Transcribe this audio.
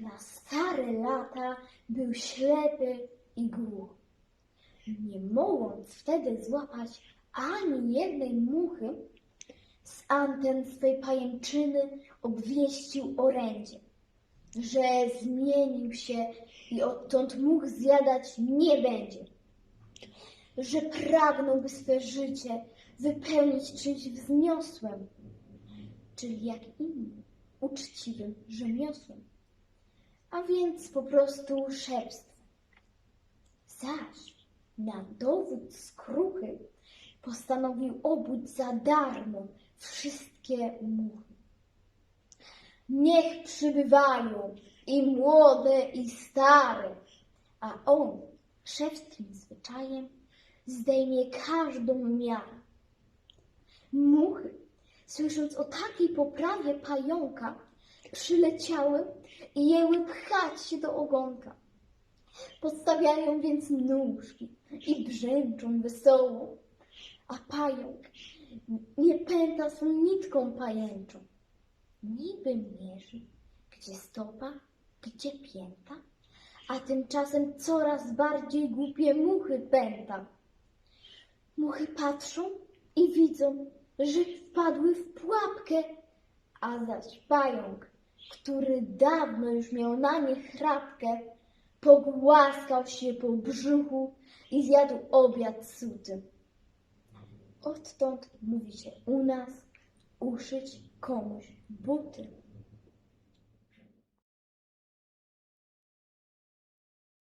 Na stare lata był ślepy i głuchy. Nie mogąc wtedy złapać ani jednej muchy, z anten swej pajęczyny obwieścił orędzie, że zmienił się i odtąd mógł zjadać nie będzie, że pragnąłby swe życie wypełnić czymś wzniosłym, czyli jak inni, uczciwym rzemiosłem, a więc po prostu szewstwem. Zaś na dowód skruchy postanowił obuć za darmo wszystkie muchy. Niech przybywają i młode, i stare, a on szewskim zwyczajem zdejmie każdą miarę. Muchy, słysząc o takiej poprawie pająka, przyleciały i jęły pchać się do ogonka. Podstawiają więc nóżki i brzęczą wesoło, a pająk nie pęta swą nitką pajęczą. Niby mierzy, gdzie stopa, gdzie pięta, a tymczasem coraz bardziej głupie muchy pęta. Muchy patrzą i widzą, że wpadły w pułapkę, a zaś pająk, który dawno już miał na nie chrapkę, pogłaskał się po brzuchu i zjadł obiad suty. Odtąd mówi się u nas uszyć komuś buty.